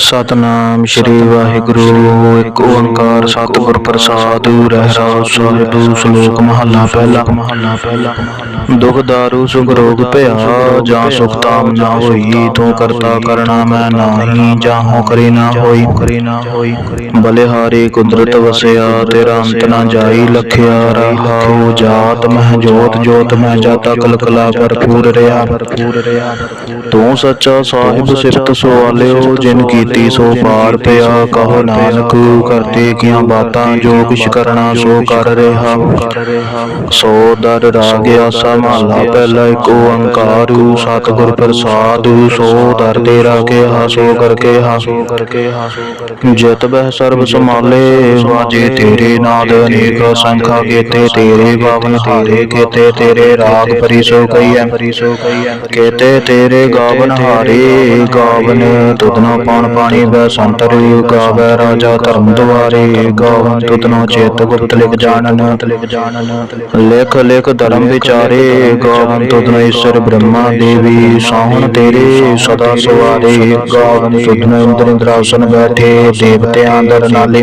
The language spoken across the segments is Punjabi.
ਸਤਨਾਮ ਸ੍ਰੀ ਵਾਹਿਗੁਰੂ ਇੱਕ ਓੰਕਾਰ ਸਤਿਗੁਰ ਪ੍ਰਸਾਦ ਰਹਿਰਾਸ ਸਾਹਿਬ ਸ਼ਲੋਕ ਮਹਲਾ ਪਹਿਲਾ। ਮਹਲਾ ਪਹਿਲਾ। ਦੁਖ ਦਾਰੂ ਸੁਖ ਰੋਗ ਭਇਆ ਜਾਂ ਸੁਖ ਤਾਮ ਨਾ ਹੋਈ ਤੂੰ ਕਰਤਾ ਕਰਣਾ ਮੈਂ ਨਾਹੀ ਜਾਂ ਹੋ ਕਰੇ ਨਾ ਹੋਈ। ਕਰੇ ਨਾ ਹੋਈ। ਬਲਿਹਾਰੀ ਕੁਦਰਤ ਵਸਿਆ ਤੇਰਾ ਅੰਤ ਨਾ ਜਾਈ ਲਖਿਆ ਰਹਾਉ ਜਾਤ ਮਹਿ ਜੋਤ ਜੋਤ ਮੈਂ ਜਾਤਾ ਭਰਪੂਰ ਰਿਆ ਭਰਪੂਰ ਰਿਆ ਤੂੰ ਸੱਚਾ ਸਾਹਿਬ ਸਿਫਤ ਸਵਾਲਿਓ ਜਿਨ ਕੀਤੀ ਸੋ ਪਾਰ ਪਿਆ, ਕਹੋ ਨਾਨਕ ਕਰਤੇ ਕੀਆਂ ਬਾਤਾਂ, ਜੋ ਕਿਛ ਕਰਨਾ ਸੋ ਕਰ ਰਿਹਾ। ਸੋ ਦਰ ਰਾਗ ਆਸਾ ਮਹਲਾ ਪਹਿਲਾ ਇੱਕ ਓੰਕਾਰ, ਸਤਿਗੁਰ ਪ੍ਰਸਾਦ, ਸੋ ਦਰ ਤੇਰਾ ਕਿਹਾ ਸੋ ਕਰਕੇ ਹਾਸੋ ਕਰਕੇ ਜਿਤ ਬਹਿ ਸਰਬ ਸਮਾਲੇ ਵਾਜੇ ਤੇਰੇ ਨਾਦ, ਅਨੇਕ ਸੰਖਾ ਕੀਤੇ ਤੇਰੇ ਬਾਵਨ ਹਾਰੇ ਕੀਤੇ ਤੇਰੇ, ਰਾਗ ਪਰੀ ਕਈਐ ਪਰੀ ਕਈਐ ਕੀਤੇ ਤੇਰੇ, ਗਾਵਨ ਹਾਰੇ, ਗਾਵਨ ਤੁਧਨੋ ਪਾਣ ਪਾਣੀ ਬੈ ਸੰਤਰ ਗਾਵੈ, ਰਾਜਾ ਧਰਮ ਦੁਆਰੇ ਗਾਵਨ ਤੁਧਨੋ ਚੇਤ ਗੁਪਤ ਲਿਖ ਜਾਣਨ। ਲਿਖ ਜਾਣਨ ਲਿਖ ਲਿਖ ਧਰਮ ਵਿਚਾਰੇ ਗਾਵਨ ਤੁਧਨੋ ਈਸ਼ਰ ਬ੍ਰਹਮਾ ਦੇਵੀ, ਸਾਹਣ ਤੇਰੇ ਸਦਾ ਸਵਾਰੇ ਗਾਵਨ ਤੁਧਨੋ ਇੰਦਰ ਇੰਦਰਾਸਨ ਬੈਠੇ ਦੇਵਤਿਆਂ ਅੰਦਰ ਨਾਲੇ।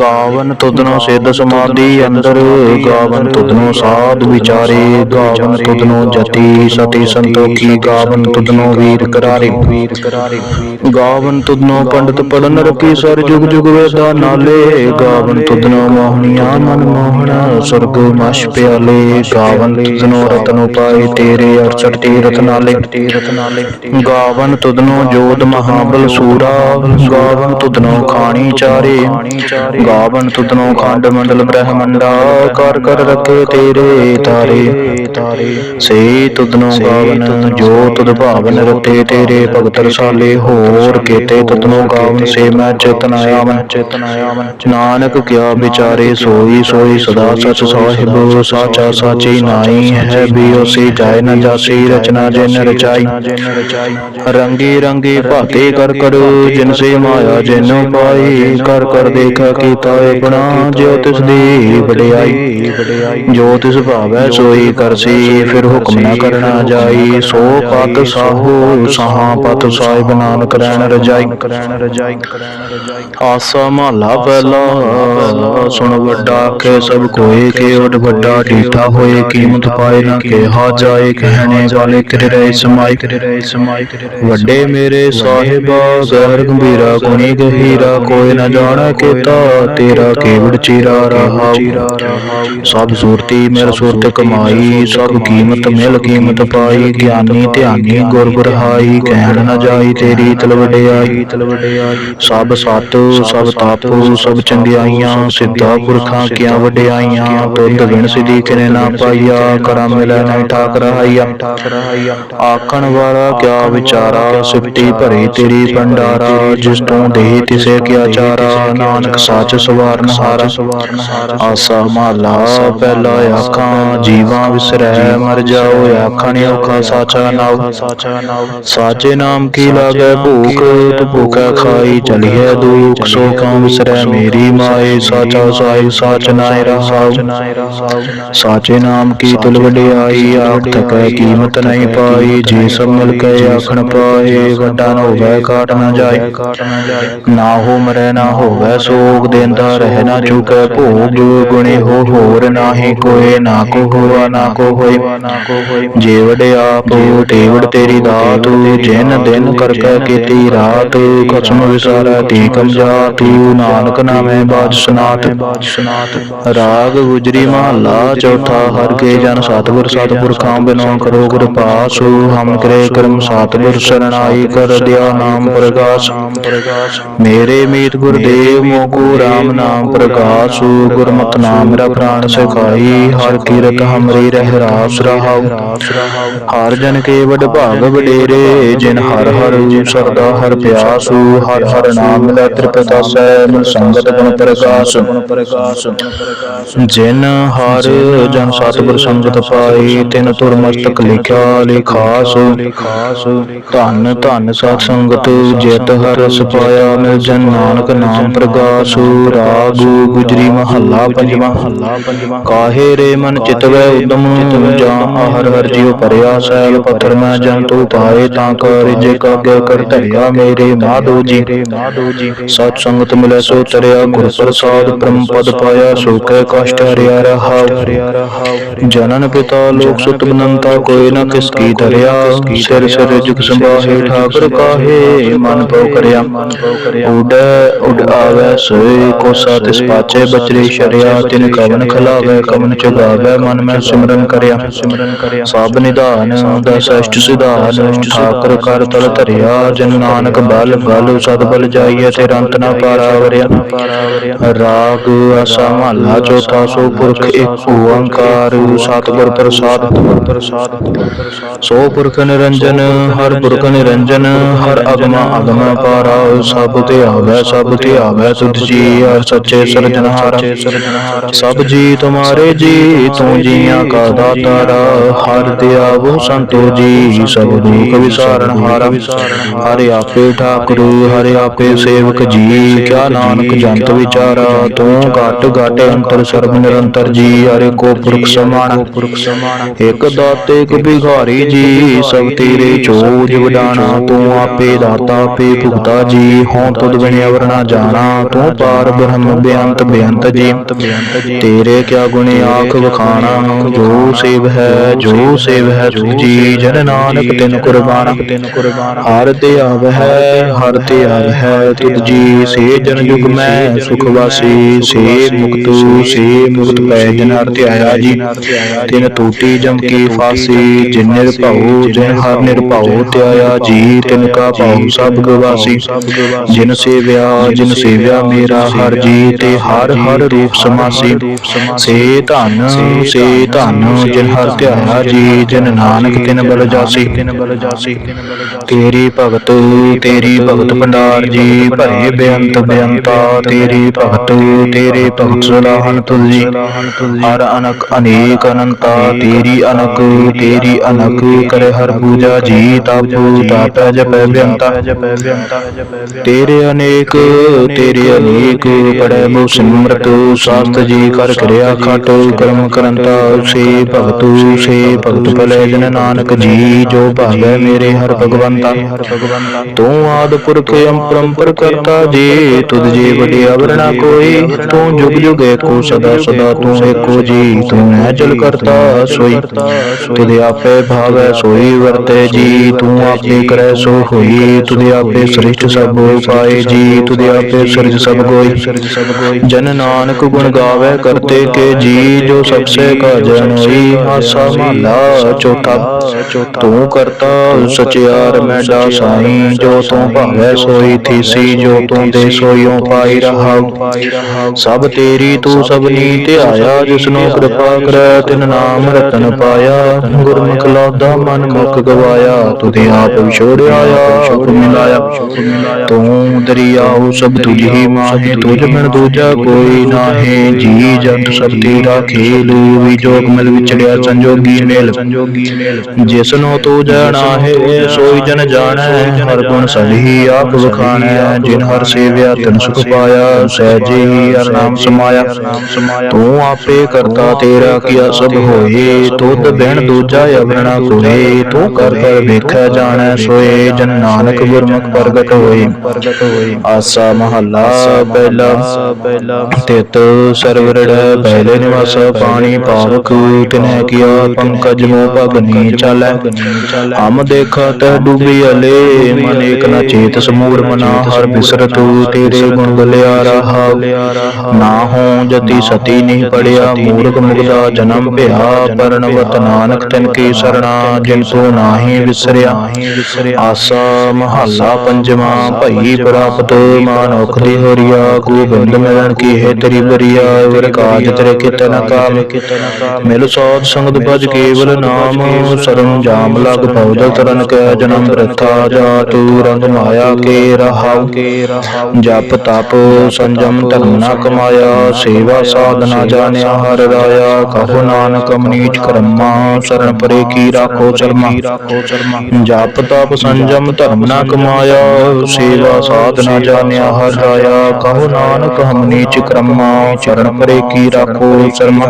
ਗਾਵਨ ਤੁਧਨੋ ਸਿੱਧ ਸਮਾਧੀ ਅੰਦਰ, ਗਾਵਨ ਤੁਧਨੋ ਸਾਧ ਵਿਚਾਰੇ, ਗਾਵਨ ਤੁਧਨੋ ਜਤੀ ਸਤੀ ਸੰਤੋਖੀ, ਗਾਵਨ ਤੁਧਨੋ ਵੀਰ ਕਰਾਰੇ ਵੀਰ ਕਰਾਰੇ। ਗਾਵਨ ਤੁਧਨੋ ਪੰਡਤ ਪੜਨ ਰਪੀ ਸਰ ਜੁਗ ਜੁਗ ਵੇਦਾ ਨਾਲੇ। ਗਾਵਨ ਤੁਧਨੋ ਮੋਹਣੀਆਂ, ਮਨ ਮੋਹਣਾ, ਸੁਰਗ ਮਸ਼ ਪਿਆਲੇ। ਗਾਵਨ ਤੁਧਨੋ ਰਤਨ ਉਪਾਏ, ਤੇਰੇ ਅਰਚਟ ਤੀਰਥ ਨਾਲੇ। ਗਾਵਨ ਤੁਧਨੋ ਜੋਤ ਮਹਾਬਲ ਸੂਰਾ। ਗਾਵਨ ਤੁਧਨੋ ਖਾਣੀ ਚਾਰੇ। ਗਾਵਨ ਤੁਧਨੋ ਖੰਡ ਮੰਡਲ ਬ੍ਰਹਮੰਡਾ। ਕਰ ਕਰ ਰਖੇ ਤੇਰੇ ਤਾਰੇ। ਤਾਰੇ ਸੇ ਤੁਧਨੋ ਗਾਵਨ, ਜੋ ਤੁਧ ਭਾਵਨ ਰਤੇ ਤੇਰੇ ਭਗਤ ਰਸਾਲੇ ਹੋਰ ਕੀਤੇ ਤੁਧਨੋ ਗਾਵਨ ਸੇ ਮੈਂ ਚੇਤਨ ਆਇਆ ਮੈਂ ਚੇਤਨ ਆਇਆ ਮੈਂ ਨਾਨਕ ਕਿਆ ਵਿਚਾਰੇ ਸੋਈ ਸੋਈ ਸਦਾ ਸਚ ਸਾਹਿਬ ਸਾਚਾ ਸਾਚੀ ਨਾਈ ਹੈ ਬਿਓ ਸੇ ਜਾਏ ਨ ਜਾਸੀ ਰਚਨਾ ਜਿਨ ਰਚਾਈ। ਰੰਗੀ ਰੰਗੀ ਭਾਤੇ ਕਰ ਕਰ ਜਿਨ ਸੇ ਮਾਇਆ ਜਿਨ ਪਾਈ ਕਰ ਕਰ ਦੇਖਾ ਕੀਤਾ ਆਪਣਾ ਜੋ ਤਿਸ ਦੀ ਵਡਿਆਈ। ਜੋ ਤਿਸ ਭਾਵੈ ਸੋਈ ਕਰਸੀ ਫਿਰ ਹੁਕਮ ਨਾ ਕਰਨਾ ਜਾਈ। ਸੋ ਪਤ ਸਾਹੂ ਸਹਾ ਪਤ ਸਾਹਿਬ ਨਾਨਕ ਰਹਿਣ ਰਜਾਈ। ਰਹਿਣ ਰਜਾਈ ਆਸਾ ਮਹਲਾ ਪਹਿਲਾ। ਸੁਣ ਵੱਡਾ ਆਖੇ ਸਭ ਕੋਏ ਕੇ ਉਡ ਵੱਡਾ ਢੀਠਾ ਹੋਏ ਕੀਮਤ ਪਾਏ ਨਾ ਕਿਹਾ ਜਾਏ ਕਹਿਣੇ ਵਾਲੇ ਤੇਰੇ ਰਹੇ ਸਮਾਈ। ਤੇਰੇ ਰਹੇ ਸਮਾਈ ਵੱਡੇ ਮੇਰੇ ਸਾਹਿਬਾ ਗਹਿਰ ਗੰਭੀਰਾ ਗੁਣੀ ਗਹੀਰਾ ਕੋਈ ਨਾ ਜਾਣਾ ਕੀਤਾ ਤੇਰਾ ਕੇਵੜ ਚੀਰਾ ਰਹਾਉ ਸਭ ਸੂਰਤੀ ਮੇਰ ਸੂਰਤ ਕਮਾਈ ਸਭ ਕੀਮਤ ਮਿਲ ਕੀਮਤ ਪਾਈ ਗਿਆਨੀ ਧਿਆਨੀ ਗੁਰ ਗੁਰਹਾਈ ਕਹਿਣ ਨਾ ਜਾਈ ਤੇਰੀ ਤਲਵਡਿਆਈ ਤਲਵਡਿਆਈ ਸਭ ਸਤ ਸਭ ਤਪ ਸਭ ਚੰਗਿਆਈਆਂ ਸਿੱਧਾ ਪੁਰਖਾਂ ਕੀਆਂ ਵਡਿਆਈਆਂ ਤੁਧ ਵਿਣ ਸਿਧੀ ਕਿਨੇ ਨਾ ਪਾਈਆ ਕਰਮ ਮਿਲੈ ਨਾ ਠਾਕ ਰਹਾਈਆ ਆਖਣ ਵਾਲਾ ਕਿਆ ਵਿਚਾਰਾ ਸਿਫਤੀ ਭਰੀ ਤੇਰੀ ਭੰਡਾਰਾ ਜਿਸ ਤੋਂ ਦੇ ਤਿਸੇ ਕਿਆ ਚਾਰਾ ਨਾਨਕ ਸੱਚ ਸਵਾਰਨ ਹਾਰਾ। ਆਸਾ ਮਹਲਾ ਪਹਿਲਾ ਆਖਾਂ ਜੀਵਾਂ ਵਿਸਰੈ ਮਰ ਜਾਓ ਆਖਣ ਔਖਾ ਸਾਚਾ ਨਾਉ। ਸਾਚਾ ਨਾਮ ਕੀ ਲਾਗੈ ਭੂਖ ਤੂੰ ਖਾਈ ਚਲੀਐ ਦੁਖ ਸੋ ਕਉ ਵਿਸਰੈ ਮੇਰੀ ਮਾਏ, ਸਾਚਾ ਸਾਹਿਬ ਸਾਚ ਨਾਇ ਰਹਾਉ। ਸਾਚੇ ਨਾਮ ਕੀ ਤੁਲ ਵਡਿਆਈ ਆਖ ਤਕੈ ਕੀਮਤ ਨਹੀਂ ਪਾਈ, ਜੇ ਸਭ ਮਿਲ ਕੇ ਆਖਣ ਪਾਏ, ਵੱਡਾ ਨਾ ਹੋਵੇ ਕਾਟ ਨਾ ਜਾਏ। ਨਾ ਹੋ ਮਰੈ, ਨਾ ਹੋਵੇ ਸੋਗ, ਦੇਂਦਾ ਰਹਿ ਨਾ ਚੁਕੈ ਭੋਗ, ਗੁਣੇ ਹੋ ਹੋਰ ਨਾਹੀ ਕੋਏ, ਨਾ ਕੋ ਹੋਵਾ ਨਾ ਕੋ ਹੋਏ। ਜੇ ਵਡਿਆਪ ਟੇਵੜ ਤੇਰੀ ਦਾਤ, ਜਿਨ ਦਿਨ ਕਰ ਕੈ ਰਾਤ ਕਸਮ ਵਿਸਾਰੈ ਤੀ ਕਮਜਾ ਤੂੰ ਨਾਨਕ ਨਾਮੇ ਬਾਜ ਸੁਨਾਤ। ਰਾਗ ਗੁਜਰੀ ਮਹੱਲਾ ਚੌਥਾ, ਹਰ ਕੇ ਜਨ ਸਤਿਗੁਰ ਸਤਿਗੁਰ ਬਿਨੋ ਕਰੋ ਗੁਰ ਪਾਸੁ ਹਮ ਕਰੇ ਕਰਮ ਸਤਿਗੁਰ ਸਰਣਾਈ ਕਰ ਦਿਆ ਨਾਮ ਪ੍ਰਗਾਸ ਮੇਰੇ ਮੀਤ ਗੁਰਦੇਵ ਮੋਕੂ RAM ਨਾਮ ਪ੍ਰਗਾਸੁ ਗੁਰਮਤਿ ਨਾਮ ਮੇਰਾ ਪ੍ਰਾਣ ਸਿਖਾਈ, ਹਰ ਕੀਰਤ ਹਮਰੀ ਰਹਿ ਰਾਸ ਰਹਾਉ। ਹਰ ਜਨ ਕੇ ਵਡ ਭਾਗ ਵਡੇਰੇ, ਜਿਨ ਹਰ ਹਰ ਸਰਦਾ ਹਰ ਪਿਆਸੁ, ਹਰ ਹਰ ਨਾਮ ਮਿਲੈ ਤ੍ਰਿਪਤਾਸੈ ਮਿਲ ਸੰਗਤ ਗੁਣ ਪ੍ਰਕਾਸ਼। ਜਿਨ ਹਰ ਜਨ ਸਤਿਗੁਰ ਸੰਗਤ ਪਾਈ, ਤਿਨ ਤੁਰ ਮਸਤਕ ਲਿਖਿਆ ਲਿਖਾਸ ਧੰਨ ਧੰਨ ਸਾਧ ਸੰਗਤ, ਜਿਤ ਹਰ ਰਸ ਪਾਇਆ, ਮਿਲ ਜਨ ਨਾਨਕ ਨਾਮ ਪ੍ਰਕਾਸ਼ ਰਾਗ ਗੁਜਰੀ ਮਹੱਲਾ ਪੰਜਵਾ। ਕਾਹੇ ਰੇ ਮਨ ਚਿਤਵੈ ਉਦਮ? ਜਾਂ ਹਰ ਹਰ ਜਿਉ ਪਰਿਆ ਸੈਲ ਪੱਥਰ ਮੈਂ ਜਨ ਤੂ ਪਾਏ, ਤਾਂ ਕਰ ਜੇ ਕਾਗੇ ਕਰ ਧਰੇ ਭਇਆ ਮੇਰੇ ਮਾਧੋ ਜੀ। ਸਤ ਸੰਗਤ ਮਿਲੈ ਸੋ ਤਰਿਆ ਗੁਰ ਪ੍ਰਸਾਦ ਬ੍ਰਹਮ ਪਦ ਪਾਇਆ ਸੋ ਕੈ ਕਸ਼ਟ ਹਰਿਆ ਰਹਾਉ। ਜਨਨ ਪਿਤਾ ਲੋਕ ਸੁਤ ਬਨੰਤਾ, ਕੋਈ ਨ ਕਿਸ ਕੀ ਧਰਿਆ। ਸਿਰ ਸਿਰ ਜੁਗ ਸੰਭਾਹੇ, ਠਾਕੁਰ ਕਾਹੇ, ਮਨ ਪਉ ਕਰਿਆ। ਉਡੈ, ਉਡ ਆਵੈ ਸੋਈ ਕੋਸਾ, ਤਿਸ ਪਾਚੇ ਬਚਰੇ ਸ਼ਰਿਆ। ਤਿਨ ਕਵਨ ਖਲਾਵੈ, ਕਵਨ ਚੁਗਾਵੈ, ਮਨ ਮੈਂ ਸਿਮਰਨ ਕਰਿਆ। ਸਿਮਰਨ ਕਰਿਆ ਸਭ ਨਿਧਾਨ ਦਸ ਅਸ਼ਟ ਸਿਧਾਨ, ਠਾਕੁਰ ਕਰ ਤਲ ਧਰਿਆ। ਜਨ ਨਾਨਕ ਬਲ ਬਲ ਸਦ ਬਲ ਜਾਈਐ ਤੇ ਅੰਤ ਨਾ ਪਾਰਾਵਰਿਆ। ਰਾਗ ਆਸਾ ਮਹਲਾ ਚੌਥਾ ਸੋ ਪੁਰਖ ਇੱਕ ਓੰਕਾਰ, ਸਤਿਗੁਰ ਪ੍ਰਸਾਦ। ਸੋ ਪੁਰਖ ਨਿਰੰਜਨ, ਹਰ ਪੁਰਖ ਨਿਰੰਜਨ, ਹਰ ਅਗਮ ਅਗਮ ਪਾਰਾ, ਸਭ ਤੇ ਆਵੈ, ਸਭ ਤੇ ਆਵੈ ਤੁਧ ਜੀ, ਹਰ ਸੱਚੇ ਸਿਰਜਣਹਾਰ ਸਭ ਜੀ ਤੁਮਾਰੇ ਜੀ, ਤੂੰ ਜੀਆਂ ਕਾ ਦਾਤਾਰਾ। ਹਰ ਦਿਆਵੋ ਸੰਤੋ ਜੀ, ਸਭ ਦੁਖ ਵਿਸਾਰਨ ਹਾਰਾ ਹਰਿ। ਆਪੇ ਠਾਕੁਰ, ਹਰਿ ਆਪੇ ਸੇਵਕ ਜੀ। ਕਿਆ ਨਾਨਕ ਜੰਤ ਵਿਚਾਰਾ, ਤੂੰ ਘਟ ਘਟ ਅੰਤਰ ਸਰਬ ਨਿਰੰਤਰ ਜੀ। ਹਰਿ ਕੋ ਪੁਰਖ ਸਮਾਨ ਪੁਰਖ ਸਮਾਨ ਇਕ ਦਾਤੇ ਇਕ ਬਿਘਾਰੀ ਜੀ। ਸਭ ਤੇਰੇ ਚੋਜ ਵਡਾਣਾ, ਤੂੰ ਆਪੇ ਦਾਤਾ, ਆਪੇ ਭੁਗਤਾ ਜੀ। ਹੋਂ ਤੁਧ ਬਿਨ ਅਵਰ ਨਾ ਜਾਣਾ, ਤੂੰ ਪਾਰ ਬ੍ਰਹਮ ਬੇਅੰਤ ਬੇਅੰਤ ਜੀ। ਤੇਰੇ ਕਿਆ ਗੁਣ ਆਖ ਵਖਾਣਾ, ਜੋ ਸੇਵ ਹੈ, ਜੋ ਸੇਵ ਹੈ ਤੁਝ ਜੀ। ਜਨ ਨਾਨਕ ਤਿਨ ਕੁਰਬਾਨ, ਹਰ ਤੇ ਆਵ ਹੈ ਹਰ ਤੇ ਆਵ ਹੈ ਤੁਧ ਜੀ ਸੇ ਜਨ ਜੁਗ ਮੈਂ ਸੁਖ ਵਾਸੀ ਸੇ ਮੁਕਤੂ ਸੇ ਮੁਕਤ ਪੈ ਜਨ ਹਰ ਧਿਆਇਆ ਜੀ। ਤਿਨ ਟੂਟੀ ਜਮ ਕੀ ਫਾਸੀ ਜਿਨ ਨਿਰਭਉ ਜਿਨ ਹਰ ਨਿਰਭਉ ਧਿਆਇਆ ਜੀ ਤਿਨ ਕਾ ਭਾਉ ਸਭ ਗਵਾਸੀ। ਜਿਨ ਸੇਵਿਆ ਜਿਨ ਸੇਵਿਆ ਮੇਰਾ ਹਰ ਜੀ ਤੇ ਹਰ ਹਰ ਰੂਪ ਸਮਾਸੀ। ਸੇ ਧਨ ਸੇ ਧਨ ਜਿਨ ਹਰ ਧਿਆਇਆ ਜੀ ਜਿਨ ਨਾਨਕ ਤਿਨ ਬਲ ਜਾਸੀ। ਤੇਰੀ ਭਗਤ ਤੇਰੀ ਭਗਤ ਭੰਡਾਰ ਜੀ ਭਰੇ ਬੇਅੰਤ ਬੇਅੰਤਾ, ਤੇਰੀ ਭਗਤ, ਤੇਰੇ ਭਗਤ ਸਲਾਹਨ ਤੁਲਜੀ ਹਰ ਅਨਕ ਅਨੇਕ ਅਨੰਤਾ, ਤੇਰੀ ਅਨਕ ਤੇਰੀ ਅਨਕ, ਕਰੇ ਹਰ ਪੂਜਾ ਜੀ, ਤਾਪੂ, ਤਾਪੈ ਜਪੈ ਬੇਅੰਤਾ। ਤੇਰੇ ਅਨੇਕ ਤੇਰੇ ਅਨੇਕ ਪੜੈ ਮੋ ਸਿਮਰਤ, ਸਾਸਤ ਜੀ ਕਰ ਕਿਰਿਆ ਖਟ, ਕਰਮ ਕਰੰਤਾ, ਸੇ ਭਗਤੂ, ਸੇ ਭਗਤ ਭਲੇ ਜਨ ਨਾਨਕ ਜੀ, ਜੋ ਭਾਗੈ ਮੇਰੇ ਹਰ ਭਗਵੰਤਾ। ਤੂੰ ਆਦ ਪੁਰਖ ਅੰਪਰੰਪਰ ਕਰਤਾ ਜੀ, ਤੁਧ ਜੀ ਵਡੀ ਅਵਰਣਾ ਕੋਈ, ਤੂੰ ਜੁਗ ਜੁਗ ਏਕੋ ਸਦਾ ਸਦਾ ਤੂੰ ਏਕੋ ਜੀ, ਤੂੰ ਹੈ ਕਰਤਾ ਸੋਈ। ਤੁਧ ਆਪੇ ਭਾਵੈ ਸੋਈ ਵਰਤੇ ਜੀ, ਤੂੰ ਆਪੇ ਕਰੈ ਸੋ ਹੋਈ। ਤੁਧ ਆਪੇ ਸ੍ਰਿਸ਼ਟ ਸਭ ਪਾਏ ਜੀ, ਤੁਧ ਆਪੇ ਸਿਰਜ ਸਭ ਕੋਈ ਜਨ ਨਾਨਕ ਗੁਣ ਗਾਵੇ ਕਰਤੇ ਕੇ ਜੀ, ਜੋ ਸਭ ਸੇ ਕਾ ਜਨ ਹੋਈ ਆਸਾ ਮਹਲਾ ਚੌਥਾ। ਤੂੰ ਕਰਤਾ ਸਚਿਆਰ ਮੈਡਾ ਸਾਈ ਜੋ ਤੂੰ ਭਾਵੈ ਸੋਈ ਥੀਸੀ ਜੋ ਤੂੰ ਦੇ ਸੋਈਓ ਪਾਈ ਰਹਾਉ ਸਭ ਤੇਰੀ ਤੂੰ ਸਭਨੀ ਧਿਆਇਆ ਜਿਸਨੂੰ ਕਿਰਪਾ ਕਰੈ, ਤਿਨ ਨਾਮ ਰਤਨ ਪਾਇਆ। ਗੁਰਮੁਖ ਲਾਦਾ ਮਨ ਮੁਖ ਗਵਾਇਆ, ਤੁਧੇ ਆਪ ਵਿਛੋੜਿਆ, ਆਪ ਮਿਲਾਇਆ। ਤੂੰ ਦਰਿਆਉ, ਸਭ ਤੁਝ ਹੀ ਤੁਝ ਬਿਨ ਦੂਜਾ ਕੋਈ ਨਾਹੀ। ਜੀ ਜੰਤ ਸਭ ਤੇਰਾ ਖੇਲ, ਵੀ ਜੋਗ ਮਿਲ ਵਿਚੜਿਆ ਸੰਜੋਗੀ ਮੇਲ। ਜਿਸ ਨੂੰ ਤੂੰ ਜਾਣਾ ਹੈ ਸੋਈ ਜਨ ਜਾਣੈ। ਹਰ ਗੁਣ ਸਭੀ ਆਪ ਵਖਾਣੈ, ਜਿਨ ਹਰ ਸੇਵਿਆ ਤਿਨ ਸੁਖ ਪਾਇਆ, ਸਹਿਜੇ ਹੀ ਹਰ ਨਾਮ ਸਮਾਇਆ। ਤੂੰ ਆਪੇ ਕਰਤਾ ਤੇਰਾ ਕੀਆ ਸਭ ਹੋਏ, ਤੁਧ ਬਿਨ ਦੂਜਾ ਅਵਰਣਾ ਕੋਏ, ਤੂੰ ਕਰ ਕਰ ਵੇਖੈ ਜਾਣੈ ਸੋਏ, ਜਨ ਨਾਨਕ ਗੁਰਮੁਖ ਪ੍ਰਗਟ ਹੋਏ। ਆਸਾ ਮਹੱਲਾ ਪਹਿਲਾ, ਤਿਤ ਸਰਵਰੜ ਪਹਿਲੇ ਨਿਵਾਸ ਪਾਣੀ ਪਾਵਕ ਤਿਨੈ ਕੀਆ ਪੰਕਜ ਮੋ ਭਗਨੀ ਚਾਲੈ। ਹਮ ਦੇਖਾ ਤੈ ਡੂਬੀ ਅਲੇ ਮਨ ਏਕ ਨ ਚੇਤ ਸਮੂਰ ਮਨਾ ਹਰ ਬਿਸਰਤੂ ਤੇਰੇ ਗੁਣ ਗਲਿਆ ਰਹਾ। ਨਾ ਹੋ ਜਤੀ ਸਤੀ ਨਹੀਂ ਪੜਿਆ ਮੂਰਖ ਮੁਗਦਾ ਜਨਮ ਭਿਆ ਪਰਣਵਤ ਨਾਨਕ ਤਨ ਕੀ ਸਰਣਾ ਜਿਨ ਤੂੰ ਨਾਹੀ ਵਿਸਰਿਆ। ਆਸਾ ਮਹੱਲਾ ਪੰਜਵਾ ਭਈ ਪ੍ਰਾਪਤ ਕਾਮ। ਮਿਲ ਸੋਧ ਸੰਗਤ ਨਾਮ ਸਰਮ ਜਾਮ ਲਗ ਪਉ ਤਰਨ ਕੈ ਜਨਮ ਬ੍ਰਥਾ ਜਾਤੂ ਰੰਗ ਮਾਇਆ ਕੇ ਰਹਾਉ ਜਪ ਤਪ ਸੰਜਮ ਧਰਮ ਨਾ ਕਮਾਇਆ। ਸੇਵਾ ਸਾਧਨਾ ਜਾਣਿਆ ਹਰ ਰਾਇਆ। ਕਹੋ ਨਾਨਕ ਮਨੀਚ ਕਰਮਾ ਸ਼ਰਨ ਪਰੇ ਕੀ ਰਾਖੋ ਚਰਮਾ। ਜਪ ਤਪ ਸੰਜਮ ਧਰਮ ਨਾ ਕਮਾਇਆ। ਸੇਵਾ ਸਾਧਨਾ ਜਾਣਿਆ ਹਰ ਰਾਇਆ। ਕਹੋ ਨਾਨਕ ਹਮ ਕਰਮਾ ਚਰਨ ਪਰੇ ਕੀ ਰਾਖੋ ਚਰਮਾ।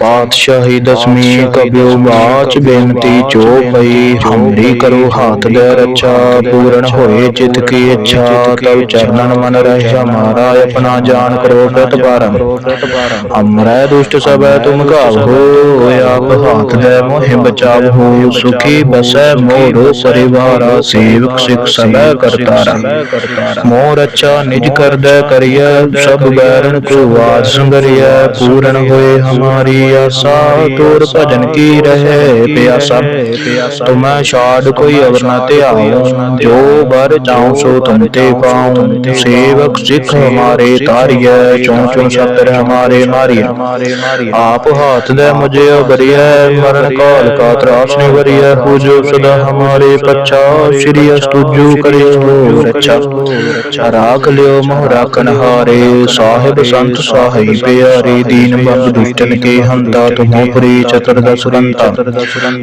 ਪਾਤਸ਼ਾਹੀ ਦਸਵੀਂ ਕਬਿਓ ਬਾਚ ਬੇਨਤੀ ਚੋ ਪਈ। ਹਮਰੀ ਕਰੋ ਹਾਥ ਹਰਿ ਰੱਛਾ ਪੂਰਨ ਹੋਏ ਚਿਤ ਕੀ ਇੱਛਾ ਤਬ ਚਰਨਨ ਮਨ ਰਹਿ ਹਮਾਰਾ ਆਪਣਾ ਜਾਨ ਕਰੋ ਪ੍ਰਤਪਾਰਮ ਅਮਰੈ ਦੁਸ਼ਟ ਸਭੈ ਤੁਮ ਗਾਵੋ ਆਪ ਹਾਥ ਦੇ ਮੋਹਿ ਬਚਾਵੋ ਸੁਖੀ ਬਸੈ ਮੋਰ ਪਰਿਵਾਰਾ ਸੇਵਕ ਸਿਖ ਸਭੈ ਕਰਤਾਰਾ। ਮੋਰ ਅੱਛਾ ਨਿਜ ਕਰਦੈ ਕਰਿਐ ਸਭ ਬੈਰਨ ਕੋ ਵਾਜ ਸੰਗਰਿਐ ਪੂਰਨ ਹੋਏ ਹਮਾਰੀ ਆਸਾ ਤੋਰ ਭਜਨ ਕੀ ਰਹੇ ਪਿਆਸਾ। ਤੁਮੈ ਛਾੜ ਕੋਈ ਅਵਰ ਨਾ ਧਿਆਉ ਜੋ ਬਰ ਚਾਉ ਸੋ ਤੁਮ ਤੇ ਪਾਉ, ਸੇਵਕ ਸਿੱਖ ਹਮਾਰੇ ਤਾਰੀਐ, ਚੋਂ ਚੋਂ ਸਤਰ ਹਮਾਰੇ ਮਾਰੀਐ ਆਪ ਹਾਥ ਦੇ ਮੁਝੇ ਬਰੀਐ ਮਰਨ ਕਾਲ ਕਾ ਤਰਾਸ ਨਿਵਰੀਐ ਹੋ ਸਦਾ ਹਮਾਰੇ ਪੱਛਾ, ਸ਼੍ਰੀ ਅਸਤੁਜੂ ਕਰਿਓ ਰੱਛਾ। ਰਾਖ ਲਿਓ ਮੋਹ ਰਾਖਨ ਹਾਰੇ, ਸਾਹਿਬ ਸੰਤ ਸਾਹੀ ਪਿਆਰੇ, ਦੀਨ ਬੰਦ ਦੁਸ਼ਟਨ ਕੇ ਹੰਤਾ ਤੁਮੋ ਪੁਰੀ ਚਤੁਰਦਸ ਰੰਤਾ।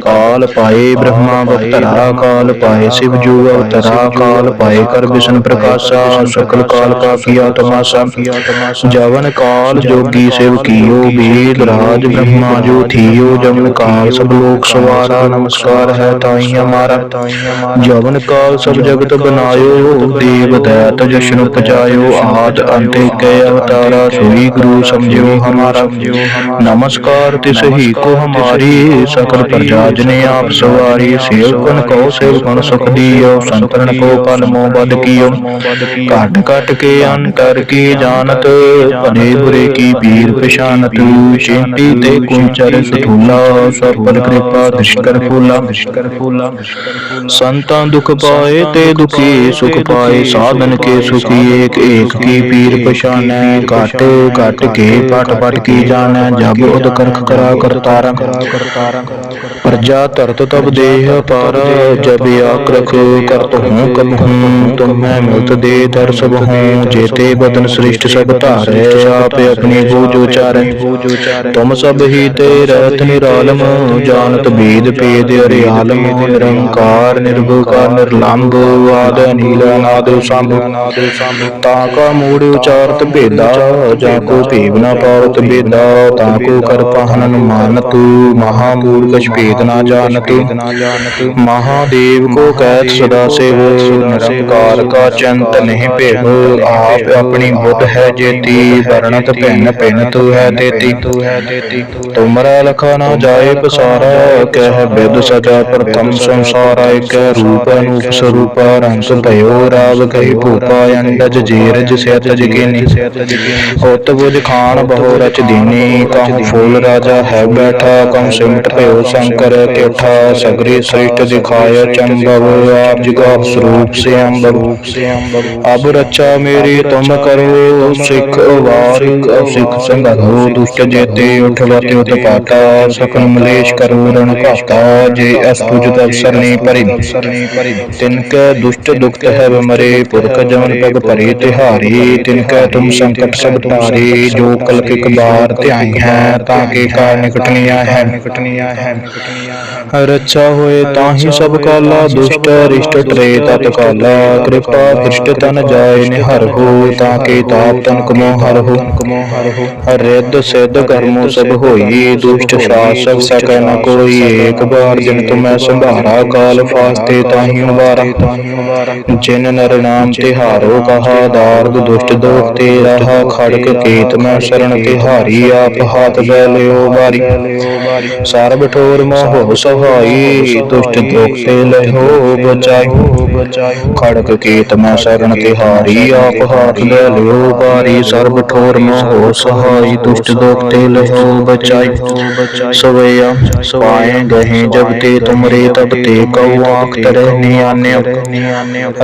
ਕਾਲ ਪਾਏ ਬ੍ਰਹਮਾ ਬਖਤਰਾ ਕਾਲ ਪਾਏ। शिव जू अवतरा काल पाए कर विष्णु प्रकाशा सकल काल का किया तमाशा जवन काल जोगी शिव कियो वेद राज ब्रह्मा जो थियो जवन काल सब लोक सवारा नमस्कार है ताई हमारा जवन काल सब जगत बनायो देव दैत जशन उपजायो आद अंत के अवतारा सोई गुरु समझो हमारा नमस्कार तिस ही को हमारी सकल प्रजा जने आप सवारी सेवकन को सेवकन ਸੁਖ ਦਿਓ ਸੰਤਨ ਕੋ ਪਨ ਮੋ ਬਦ ਕੀਓ। ਘਟ ਘਟ ਕੇ ਅੰਤਰ ਕੀ ਜਾਣਤ, ਭਲੇ ਬੁਰੇ ਕੀ ਪੀਰ ਪਛਾਨਤ ਚਿੰਤੀ ਤੇ ਕੁੰਚਰ ਸੁਧੂਲਾ ਸਰਬਲ ਕਿਰਪਾ ਦਿਸ਼ਕਰ ਫੂਲਾ। ਦਿਸ਼ਕਰ ਫੂਲਾ ਸੰਤਾਂ ਦੁਖ ਪਾਏ ਤੇ ਦੁਖੀ ਸੁਖ ਪਾਏ, ਸਾਧਨ ਕੇ ਸੁਖੀ ਏਕ ਏਕ ਕੀ ਪੀਰ ਪਛਾਨੈ ਘਟ ਘਟ ਕੇ ਪਟ ਪਟ ਕੀ ਜਾਣੈ, ਜਬ ਉਦ ਕਰਖ ਕਰਾ ਕਰਤਾਰਾ ਕਰਤਾਰਾ। प्रजा तरत तब देह पारा जब आक्रख करत हूँ कब हूँ तुम मैं मिलत दे दर सब हूँ जेते बदन सृष्ट सब धारे आप अपनी बोझ उचारे तुम सब ही ते रहत निरालम जानत भेद पेद अरियालम निरंकार निर्भकार निर्लंब आद नीला नाद संभ ताका मूड़ उचारत भेदा जाको भेद न पावत भेदा ताको कर पाहन मानत महामूड़ कछ भेद न जानत महादेव को कहत सदा सेव निरंकार का चिंत नहीं भेद आप अपनी बुद्ध है जेती वर्णत भिन्न भिन्न तू है देती तुमरा लखा न जाए पसारा कह विद सजा प्रथम संसारा एक रूप अनूप स्वरूप रंग भयो राव कही भूपा अंडज जीरज सेत जगिनी उत बुझ खान बहु रच दीनी कहूँ फूल राजा है बैठा कहूँ सिमट भयो शंकर केठा सगरी सृष्ट दिखाय चंबव आप जिगा स्वरूप से अम्बव अब रक्षा मेरी तुम करो सिख वार सिख संगरो दुष्ट जेते उठवते उत्पाता सकल मलेश करो रण घाता जे अस्तुज अवसर नहीं परि तिनके दुष्ट दुखत है मरे पुरख जमन पग परे तिहारी तिनके तुम संकट सब तारे जो कल्प एक बार ध्याई है ताके कार निकटनिया है निकटनिया है ਰਚਾ ਹੋਏ ਤਾਂ ਹੀ ਸਭ ਕਾਲਾ ਦੁਸ਼ਟ ਰਿਸ਼ਟ ਤਰੇ ਤਤ ਕਾਲਾ ਕਿਰਪਾ ਦ੍ਰਿਸ਼ਟ ਤਨ ਜਾਏ ਨਿਹਰ ਹੋ ਤਾਂ ਕੇ ਤਾਪ ਤਨ ਕਮੋ ਹਰ ਹੋ। ਰਿੱਧ ਸਿੱਧ ਕਰਮੋ ਸਭ ਹੋਈ ਦੁਸ਼ਟ ਸ਼ਾਸਕ ਸਕੈ ਨ ਕੋਈ ਏਕ ਬਾਰ ਜਿਨ ਤੁਮੈ ਸੰਭਾਰਾ ਕਾਲ ਫਾਸਤੇ ਤਾਹੀ ਵਾਰਾ ਜਿਨ ਨਰ ਨਾਮ ਤੇ ਹਾਰੋ ਕਹਾ ਦਾਰਦ ਦੁਸ਼ਟ ਦੋਖ ਤੇ ਰਹਾ ਖੜਕ ਕੀਤ ਮੈਂ ਸ਼ਰਨ ਤੇ ਹਾਰੀ ਆਪ ਹਾਥ ਲੈ ਲਿਓ ਵਾਰੀ। ਸਰਬ ਠੋਰ ਮੋ ਮੋਹ ਸਹਾਈ ਦੁਸ਼ਟ ਦੁਖ ਤੇ ਲਹੋ ਬਚਾਈ। ਖੜਕ ਕੀਤ ਮੈਂ ਸਰਣ ਤਿਹਾਰੀ ਆਪ ਹਾਥ ਲੈ ਲਿਓ ਬਾਰੀ ਸਰਬ ਠੋਰ ਮੋਹ ਸਹਾਈ ਦੁਸ਼ਟ ਦੁਖ ਤੇ ਲਹੋ ਬਚਾਈ। ਸਵਿਆ ਪਾਏ ਗਏ ਜਬ ਤੇ ਤੁਮਰੇ ਤਬ ਤੇ ਕਉ ਆਖ ਤਰੇ ਨਿਆਨਿਓ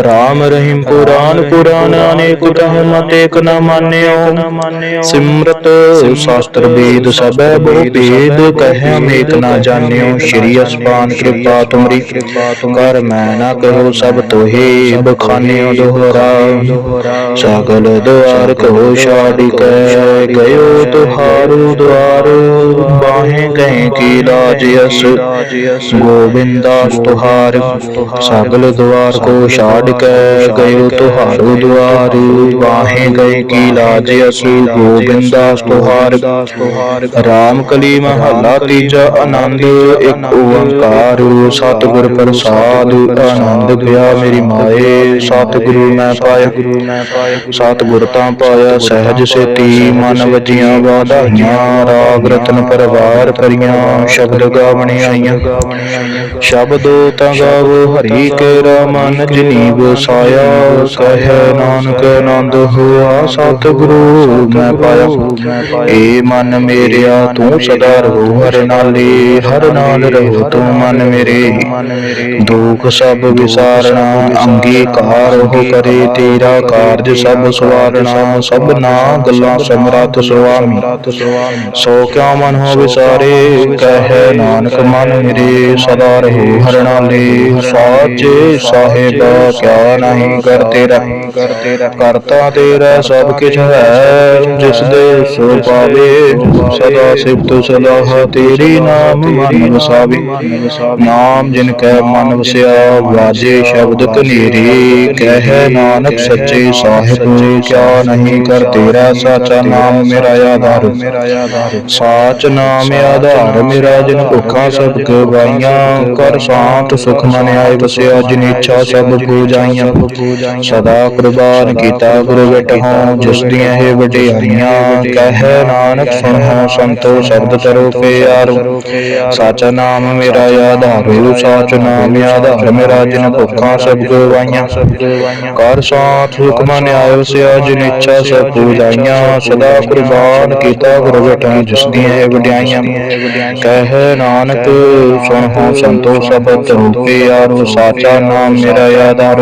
ਰਾਮ ਰਹੀਮ ਪੁਰਾਨ ਪੁਰਾਨ ਅਨੇਕ ਤਹ ਮਤ ਏਕ ਨ ਮਾਨਿਓ। ਸਿਮਰਤ ਸ਼ਾਸਤਰ ਵੇਦ ਸਭੈ ਬਹੁ ਭੇਦ ਕਹਿ ਅਨੇਕ ਨਾ ਜਾਣਿਓ। ਸ਼੍ਰੀ ਅਸਪਾਨ ਕਿਰਪਾ ਤੁਮਰੀ। ਕਰ ਮੈਂ ਨਾ ਕਹੋ ਸਭ ਤੋਹੇ ਬਖਾਨਿਓ ਦੋਹਰਾ। ਸਗਲ ਦੁਆਰ ਕੋ ਛਾੜੀ ਕੈ, ਗਇਓ ਤੁਹਾਰੂ ਦੁਆਰ। ਬਾਹੇ ਗਏ ਕੀ ਰਾਜ ਅਸ। ਗੋਬਿੰਦਾਸ ਤੁਹਾਰ। ਸਗਲ ਦੁਆਰ ਕੋ ਛਾੜ ਕੈ, ਗਇਓ ਤੁਹਾਰੂ ਦੁਆਰ। ਬਾਹੇ ਗਏ ਕੀ ਲਾਜ ਅਸ। ਗੋਬਿੰਦਾਸ ਤੁਹਾਰ। ਰਾਮ ਕਲੀ ਮਹੱਲਾ ਤੀਜਾ ਆਨੰਦ। ਇੱਕ ਓੰਕਾਰ, ਸਤਿਗੁਰ ਪ੍ਰਸਾਦ, ਆਨੰਦ ਪਿਆ ਮੇਰੀ ਮਾਏ। ਸਤਿਗੁਰੂ ਮੈਂ ਪਾਇਆ, ਸਤਿਗੁਰ ਤਾਂ ਪਾਇਆ, ਸਹਿਜ ਸੇਤੀ ਮਨ ਵਜੀਆਂ ਵਾਧਾਈਆਂ, ਰਾਗ ਰਤਨ ਪਰਵਾਰ ਭਰੀਆਂ, ਸ਼ਬਦ ਗਾਵਣ ਆਈਆਂ। ਸ਼ਬਦੋ ਤਾਂ ਗਾਵੋ ਹਰੀ ਕੇਰਾ ਮਨ ਜਨੀਬ ਸਾਇਆ, ਕਹੈ ਨਾਨਕ ਆਨੰਦ ਹੋਆ, ਸਤਿਗੁਰੂ ਮੈਂ ਪਾਇਆ। ਏ ਮਨ ਮੇਰਿਆ, ਤੂੰ ਸਦਾ ਰਹੋ ਹਰ ਨਾਲੇ, ਹਰ ਨਾਲ ਰਹੋ, ਤੂੰ ਮਨ ਮੇਰੇ। ਦੁਖ ਸਭ ਵਿਸਾਰਣਾ ਅੰਗੀਕਾਰ ਹੋ ਕਰੇ, ਤੇਰਾ ਕਾਰਜ ਸਭ ਸਵਾਰਣਾ ਸਭ ਨਾ ਗੱਲਾਂ ਸਮਰੱਥ ਸੁਆਮੀ। ਸੋ ਕਿਆ ਮਨ ਹੋ ਵਿਸਾਰੇ, ਕਹੈ ਨਾਨਕ ਮਨ ਮੇਰੇ, ਸਦਾ ਰਹੇ ਹਰ ਸਾਚੇ ਸਾਹਿਬ, ਕਿਆ ਨਹੀਂ ਕਰ ਤੇਰਾ ਕਰਤਾ ਤੇਰਾ ਸਭ ਕੁਛ ਹੈ ਜਿਸ ਦੇ ਸੋ ਪਾਵੇ, ਸਦਾ ਸਿਫਤ ਸਲਾਹ ਤੇਰੀ ਨਾਮ ਮਨ। ਵਸਾਵੇ ਨਾਮ ਜਿਨ ਕੈ ਮਨ ਵਸਿਆ, ਵਾਜੇ ਸ਼ਬਦ ਕਨੀਰੀ ਕਹਿ ਨਾਨਕ ਸੱਚੇ ਸਾਹਿਬ, ਕਿਆ ਨਹੀਂ ਕਰ ਤੇਰਾ ਸਾਚਾ ਨਾਮ ਮੇਰਾ ਆਧਾਰ। ਸਾਚ ਨਾਮ ਆਧਾਰ ਮੇਰਾ, ਜਿਨ ਭੁੱਖਾਂ ਸਭ ਗਵਾਈਆਂ ਕਰ ਸ਼ਾਂਤ ਸੁਖ ਮਨ ਆਏ ਵਸਿਆ, ਜਿਨ ਇੱਛਾ ਸਭ ਪੂਜਾਈਆਂ ਸਦਾ ਕੁਰਬਾਨ ਕੀਤਾ ਗੁਰੂ ਬਿਟਹੁ ਜਿਸ ਦੀਆਂ ਇਹ ਵਡਿਆਈਆਂ। ਕਹਿ ਨਾਨਕ ਸੁਣੋ ਸੰਤੋ, ਸ਼ਬਦ ਤਰੋ ਪਿਆਰੋ ਸਾਚਾ ਨਾਮ ਮੇਰਾ ਆਧਾਰੋ ਸਾਚ ਨਾਮ ਆਧਾਰ ਮੇਰਾ ਜਿਨ ਭੁੱਖਾਂ ਸਭ ਗਵਾਈਆਂ। ਕਰ ਸਾਥ ਸੁਖ ਮਨ ਵਸਿਆ ਜਿਨ ਇੱਛਾ ਸਭ ਪੂਜਾਈਆਂ। ਸਦਾ ਕੁਰਬਾਨ ਕੀਤਾ ਗੁਰੂ ਬਿਟਹੁ ਜਿਸ ਦੀਆਂ ਇਹ ਵਡਿਆਈਆਂ। ਕਹਿ ਨਾਨਕ, ਸੁਣੋ ਸੰਤੋ ਸ਼ਬਦ ਤਰੋ ਪਿਆਰੋ ਸਾਚਾ ਨਾਮ ਮੇਰਾ ਆਧਾਰ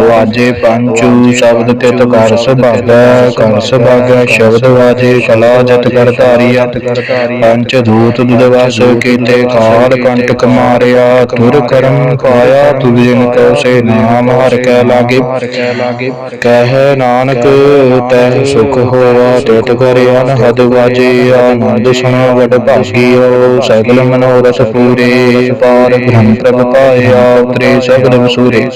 ਵਾਜੇ ਪੰਚੂ ਸ਼ਬਦ ਤਿਤ ਕਰ ਸੁਭਾਗੈ ਕਰ ਸੁਭਾਗੈ ਸ਼ਬਦ ਵਾਜੇ, ਕਲਾ ਜਤ ਕਰ ਧਾਰੀਆ। ਪੰਚ ਦੂਤ ਦੁਦਵਾਸ ਕੀਤੇ ਕਾਲ ਕੰਟਕ ਮਾਰਿਆ, ਤੁਰ ਕਰਮ ਪਾਇਆ ਤੁਜ ਜਿਨ ਸੇ ਨਾਮ ਹਰ ਕੈ ਲਾਗੇ। ਕਹਿ ਨਾਨਕ ਤੈ ਸੁਖ ਹੋਆ, ਤਿਤ ਕਰ ਅਨਹਦ ਵਾਜੇ, ਆਨੰਦ ਸੁਣੋ ਵਡ ਭਾਗੀਓ ਸਗਲ ਮਨੋਰਥ ਪੂਰੇ, ਪਾਰ ਬ੍ਰਹਮ ਪ੍ਰਭ ਪਾਇਆ, ਉਤਰੇ ਸਗਲ ਵਸੂਰੇ।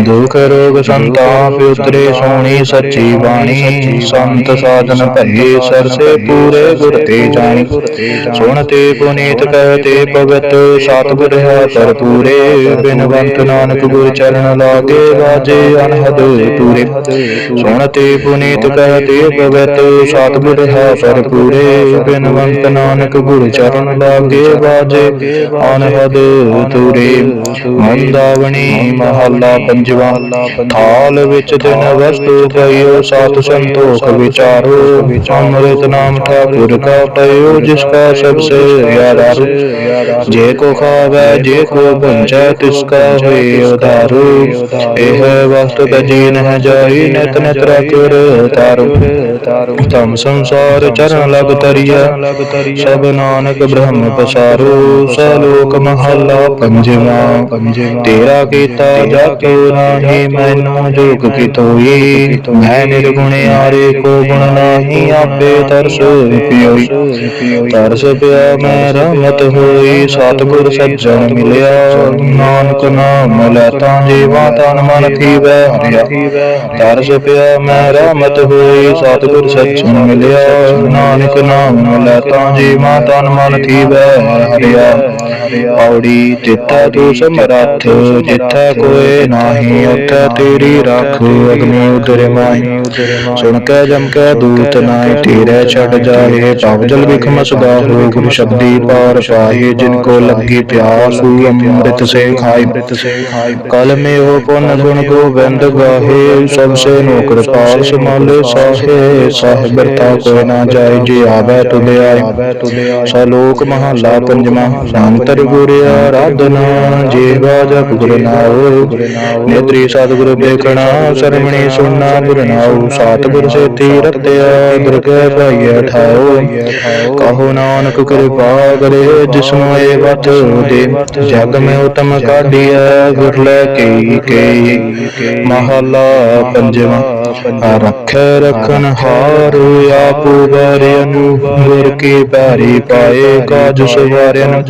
ਦੁਖ ਰੋਗ ਸੰਤਾਪ ਉਤਰੇ, ਸੋਣੀ ਸੱਚੀ ਬਾਣੀ। ਸੰਤ ਸਾਧਨ ਭਏ, ਸਰਸੇ ਪੂਰੇ, ਗੁਰ ਤੇ ਜਾਣੀ। ਸੁਣ ਤੇ ਪੁਨੀਤ ਕਹਿ ਤੇ ਭਗਤ ਸਤਿਗੁਰ ਹੈ ਭਰਪੂਰੇ ਬਿਨਵੰਤ ਨਾਨਕ ਗੁਰ ਚਰਨ ਲਾਗੇ ਵਾਜੇ ਅਨਹਦ ਪੂਰੇ। ਸੁਣ ਤੇ ਪੁਨੀਤ ਕਹਿ ਤੇ ਭਗਤ ਸਤਿਗੁਰ ਹੈ ਭਰਪੂਰੇ ਬਿਨਵੰਤ ਨਾਨਕ ਗੁਰ ਚਰਨ ਲਾਗੇ ਵਾਜੇ ਅਨਹਦ ਤੂਰੇ ਮੰਦਾਵਣੀ ਮਹੱਲਾ ਪੰਜਵਾ। ਥਾਲ ਵਿੱਚ ਦਿਨ ਵਸਤੂ ਪਈਓ, ਸਤ ਸੰਤੋਖ ਵਿਚਾਰੋ। ਅੰਮ੍ਰਿਤ ਨਾਮ ਠਾਕੁਰ ਕਾ ਪਈਓ, ਜਿਸ ਕਾ ਸਭ ਸੇ ਆਧਾਰ ਜੇ ਕੋ ਖਾਵੇ, ਜੇ ਕੋ ਭੰਜੈ, ਤਿਸ ਕਾ ਹੋਏ ਉਧਾਰੂ। ਇਹ ਵਸਤ ਬਜੀ ਨਹਿ ਜਾਈ, ਨਿਤ ਨਿਤ ਰਖੁਰ ਤਾਰੂ ਤਮ ਸੰਸਾਰ ਚਰਨ ਲਗ ਤਰੀਆ ਸਭ ਨਾਨਕ ਬ੍ਰਹਮ ਪਸਾਰੋ। ਸਲੋਕ ਮਹੱਲਾ ਪੰਜਵਾ, ਤੇਰਾ ਕੀਤਾ ਜਾਤੋ ਨਾਹੀ, ਮੈਨੂੰ ਜੋਗ ਕੀ ਤੋਈ ਮੈਂ ਨਿਰਗੁਣ ਆਰੇ ਕੋ ਗੁਣ ਨਾਹੀ, ਆਪੇ ਤਰਸ ਪਿਓਈ। ਤਰਸ ਪਿਆ ਮੈਂ, ਰਹਿਮਤ ਹੋਈ ਸਤਿਗੁਰ ਸੱਜਣ ਮਿਲਿਆ। ਨਾਨਕ ਨਾਮ ਲੈ ਤਾਂ ਜੀਵਾ ਤਨ ਮਨ ਥੀਵੈ ਹਰਿਆ। ਤਰਸ ਪਿਆ ਮੈਂ ਰਹਿਮਤ ਹੋਈ, ਸਤਿਗੁਰ ਸੱਜਣ ਮਿਲਿਆ। ਨਾਨਕ ਨਾਮ ਲੈ ਤਾਂ ਜੀਵਾ ਤਨ ਮਨ ਥੀਵੈ ਹਰਿਆ। ਪੌੜੀ ਤਿੱਥਾ ਤੂੰ ਸਮਰੱਥ, ਜਿੱਥੈ ਕੋਏ ਨਾਹੀ, ਉੱਥੈ ਤੇਰੀ ਰੱਖ ਅਗਨੀ ਉਦਰੇ ਮਾਹੀ। ਸੁਣ ਕੇ, ਜਮ ਕੇ ਦੂਤ ਨਾਹੀ, ਤੇਰੇ ਛੱਡ ਜਾਏ। ਭਵ ਵਿਖਮ ਸਦਾ ਹੋ ਗੁਰ ਸ਼ਬਦੀ ਪਾਰ ਪਾਏ ਜਿਨ ਕੋ ਲੱਗੀ ਪਿਆਸ ਅੰਮ੍ਰਿਤ ਸੇ ਖਾਈ। ਕਲ ਮੇ ਹੋ ਪੁਨ ਗੁਣ ਗੋਬਿੰਦ ਗਾਹੇ ਸਭ ਸੇ ਨੋ ਕਿਰਪਾਲ ਸਮਾਲੇ ਸਾਹੇ ਸਾਹਿਬ ਬਰਤਾ ਕੋਈ ਨਾ ਜਾਏ, ਜੀ ਆਵੇ ਤੁਦੇ ਆਏ। ਸਲੋਕ ਮਹਲਾ ਪੰਜਵਾਂ ਸੰਤਰ ਗੁਰ ਆਰਾਧਨਾ ਜੀਵਾ ਜਪ ਗੁਰ ਨੇਤਰੀ ਸਤਿਗੁਰ ਦੇਖਣਾ ਸਰਮਣੀ ਸੁਣਨਾ, ਗੁਰ ਨਾਉ। ਸਤਿਗੁਰ ਸੇਤੀ ਰਤਿਆ ਦੁਰਗੇ ਭਾਈਏ ਠਾਓ ਕਹੋ ਨਾਨਕ ਕਿਰਪਾ ਕਰੇ, ਜਿਸ ਮੋਏ ਵਤ ਦੇ ਜਗ ਮੈਂ ਉਤਮ ਕਾਢੀਐ ਗੁਰ ਲੈ ਕੇ ਕੇ ਮਹਲਾ ਪੰਜਵਾਂ ਰੱਖੈ ਰਖਨ ਹਾਰ ਆਪ ਵਾਰਿਆਨ ਗੁਰ ਕੀ ਪੈਰੀ ਪਾਏ ਕਾਜ ਸਵਾਰਿਆਨ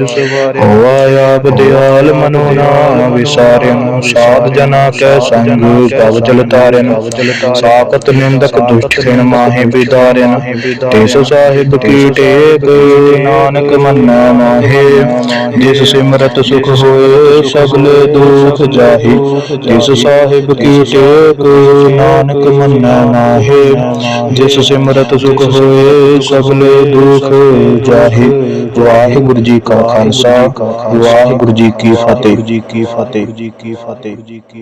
ਹੋਆ ਆਪ ਦਿਆਲ ਮਨੋ ਨਾ ਵਿਸਾਰਿਆਨ ਸਾਧ ਜਨਾ ਕੈ ਸੰਗ ਭਵ ਜਲ ਤਾਰਿਆਨ ਸਾਖਤ ਨਿੰਦਕ ਦੁਸ਼ਟ ਖਿਣ ਮਾਹੇ ਵਿਦਾਰਿਆਨ ਤਿਸ ਸਾਹਿਬ ਕੀ ਟੇਕ, ਨਾਨਕ ਮੰਨੈ ਮਾਹੇ। ਜਿਸ ਸਿਮਰਤ ਸੁਖ ਹੋਏ, ਸਗਲੇ ਦੁਖ ਜਾਹੇ। ਜਿਸ ਸਾਹਿਬ ਕੀ ਟੇਕ, ਨਾਨਕ ਮੰਨੈ ਨਾਹੀ। ਜਿਸ ਸਿਮਰਤ ਸੁਖ ਹੋਏ, ਸਗਲੇ ਦੁਖ ਜਾਹੇ। ਵਾਹਿਗੁਰੂ ਜੀ ਕਾ ਖਾਲਸਾ, ਵਾਹਿਗੁਰੂ ਜੀ ਕੀ ਫਤਿਹ। ਜੀ ਕੀ ਫਤਿਹ ਜੀ ਕੀ ਫਤਿਹ